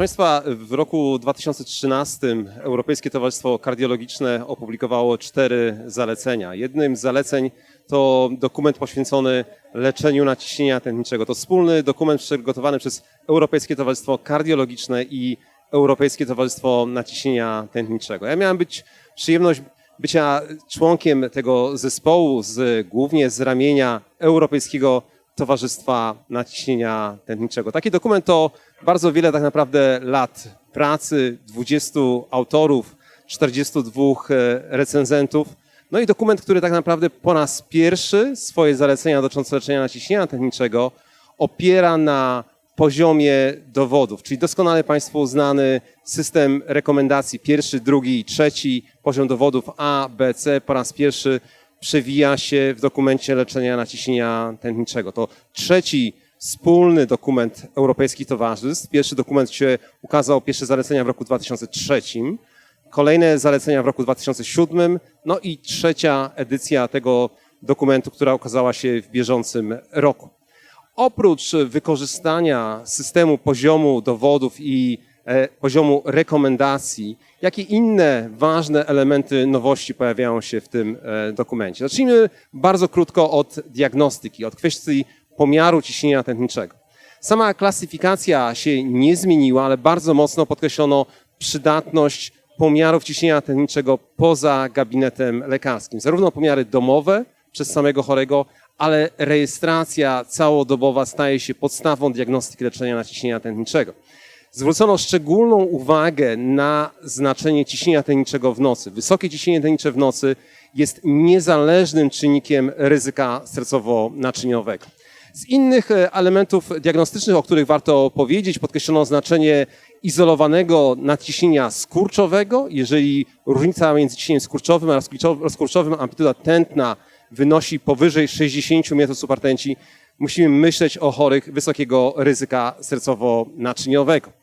Państwa, w roku 2013 Europejskie Towarzystwo Kardiologiczne opublikowało cztery zalecenia. Jednym z zaleceń to dokument poświęcony leczeniu naciśnienia tętniczego. To wspólny dokument przygotowany przez Europejskie Towarzystwo Kardiologiczne i Europejskie Towarzystwo Naciśnienia Tętniczego. Ja miałem być przyjemność bycia członkiem tego zespołu, z, głównie z ramienia Europejskiego Towarzystwa Naciśnienia Tętniczego. Taki dokument to bardzo wiele tak naprawdę lat pracy, 20 autorów, 42 e, recenzentów. No i dokument, który tak naprawdę po raz pierwszy swoje zalecenia dotyczące leczenia naciśnienia tętniczego opiera na poziomie dowodów, czyli doskonale Państwu znany system rekomendacji pierwszy, drugi trzeci, poziom dowodów A, B, C po raz pierwszy przewija się w dokumencie leczenia naciśnienia tętniczego. To trzeci wspólny dokument europejskich towarzystw. Pierwszy dokument się ukazał, pierwsze zalecenia w roku 2003, kolejne zalecenia w roku 2007, no i trzecia edycja tego dokumentu, która ukazała się w bieżącym roku. Oprócz wykorzystania systemu poziomu dowodów i poziomu rekomendacji, jakie inne ważne elementy nowości pojawiają się w tym e, dokumencie? Zacznijmy bardzo krótko od diagnostyki, od kwestii pomiaru ciśnienia tętniczego. Sama klasyfikacja się nie zmieniła, ale bardzo mocno podkreślono przydatność pomiarów ciśnienia tętniczego poza gabinetem lekarskim. Zarówno pomiary domowe przez samego chorego, ale rejestracja całodobowa staje się podstawą diagnostyki leczenia naciśnienia tętniczego. Zwrócono szczególną uwagę na znaczenie ciśnienia tętniczego w nocy. Wysokie ciśnienie tętnicze w nocy jest niezależnym czynnikiem ryzyka sercowo-naczyniowego. Z innych e, elementów diagnostycznych, o których warto powiedzieć, podkreślono znaczenie izolowanego nadciśnienia skurczowego. Jeżeli różnica między ciśnieniem skurczowym a rozkurczow- rozkurczowym, amplituda tętna wynosi powyżej 60 metrów musimy myśleć o chorych wysokiego ryzyka sercowo-naczyniowego.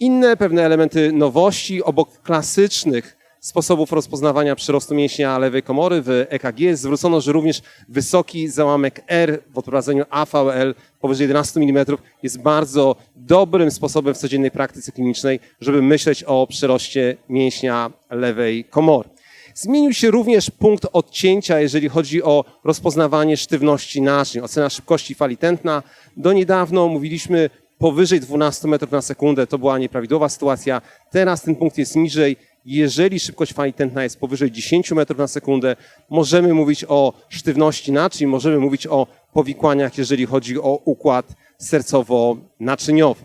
Inne pewne elementy nowości obok klasycznych sposobów rozpoznawania przyrostu mięśnia lewej komory w EKG zwrócono, że również wysoki załamek R w odprowadzeniu AVL powyżej 11 mm jest bardzo dobrym sposobem w codziennej praktyce klinicznej, żeby myśleć o przyroście mięśnia lewej komory. Zmienił się również punkt odcięcia, jeżeli chodzi o rozpoznawanie sztywności naczyń, ocena szybkości fali tętna. Do niedawno mówiliśmy powyżej 12 metrów na sekundę, to była nieprawidłowa sytuacja. Teraz ten punkt jest niżej. Jeżeli szybkość fali tętna jest powyżej 10 metrów na sekundę, możemy mówić o sztywności naczyń, możemy mówić o powikłaniach, jeżeli chodzi o układ sercowo-naczyniowy.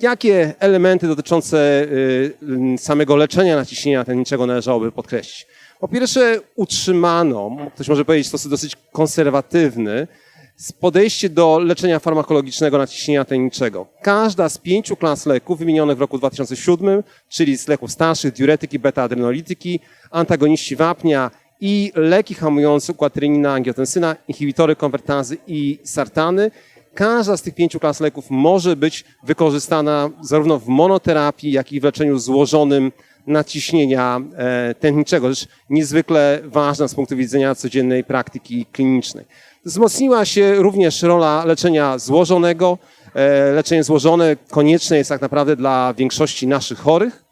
Jakie elementy dotyczące y, samego leczenia naciśnienia tętniczego należałoby podkreślić? Po pierwsze, utrzymano, ktoś może powiedzieć w sposób dosyć konserwatywny, podejście do leczenia farmakologicznego naciśnienia tętniczego. Każda z pięciu klas leków wymienionych w roku 2007, czyli z leków starszych, diuretyki, beta-adrenolityki, antagoniści wapnia i leki hamujące układ renina, angiotensyna, inhibitory konwertazy i sartany, każda z tych pięciu klas leków może być wykorzystana zarówno w monoterapii, jak i w leczeniu złożonym naciśnienia e, tętniczego. Rzecz niezwykle ważna z punktu widzenia codziennej praktyki klinicznej. Wzmocniła się również rola leczenia złożonego. E, Leczenie złożone konieczne jest tak naprawdę dla większości naszych chorych.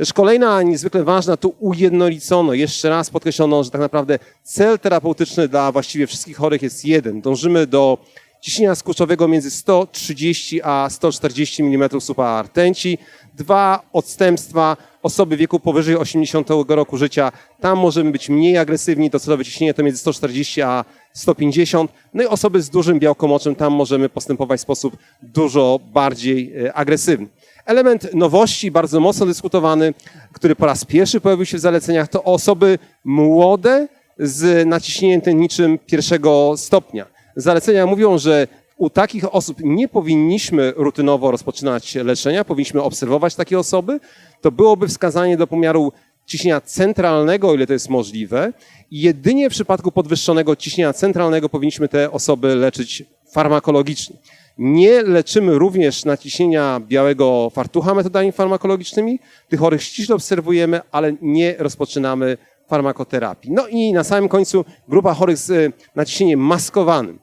Też kolejna niezwykle ważna, tu ujednolicono, jeszcze raz podkreślono, że tak naprawdę cel terapeutyczny dla właściwie wszystkich chorych jest jeden. Dążymy do ciśnienia skurczowego między 130 a 140 mm supa rtęci. Dwa odstępstwa osoby wieku powyżej 80 roku życia. Tam możemy być mniej agresywni, docelowe ciśnienie to między 140 a 150. No i osoby z dużym białkomoczem, tam możemy postępować w sposób dużo bardziej e, agresywny. Element nowości, bardzo mocno dyskutowany, który po raz pierwszy pojawił się w zaleceniach, to osoby młode z naciśnieniem tętniczym pierwszego stopnia. Zalecenia mówią, że u takich osób nie powinniśmy rutynowo rozpoczynać leczenia, powinniśmy obserwować takie osoby. To byłoby wskazanie do pomiaru ciśnienia centralnego, ile to jest możliwe. Jedynie w przypadku podwyższonego ciśnienia centralnego powinniśmy te osoby leczyć farmakologicznie. Nie leczymy również naciśnienia białego fartucha metodami farmakologicznymi. Tych chorych ściśle obserwujemy, ale nie rozpoczynamy farmakoterapii. No i na samym końcu grupa chorych z y, naciśnieniem maskowanym.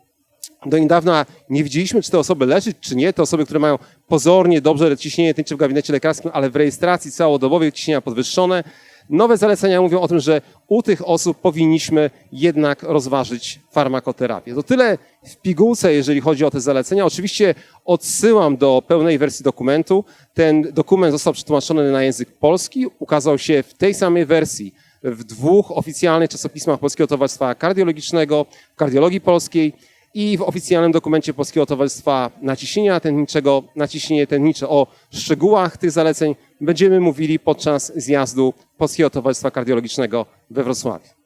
Do niedawna nie wiedzieliśmy, czy te osoby leczyć, czy nie. Te osoby, które mają pozornie dobrze ciśnienie tętnicze w gabinecie lekarskim, ale w rejestracji całodobowej ciśnienia podwyższone. Nowe zalecenia mówią o tym, że u tych osób powinniśmy jednak rozważyć farmakoterapię. To tyle w pigułce, jeżeli chodzi o te zalecenia. Oczywiście odsyłam do pełnej wersji dokumentu. Ten dokument został przetłumaczony na język polski, ukazał się w tej samej wersji w dwóch oficjalnych czasopismach Polskiego Towarzystwa Kardiologicznego, w Kardiologii Polskiej i w oficjalnym dokumencie Polskiego Towarzystwa Naciśnienia Tętniczego, naciśnienie tętnicze. O szczegółach tych zaleceń będziemy mówili podczas zjazdu Polskiego Towarzystwa Kardiologicznego we Wrocławiu.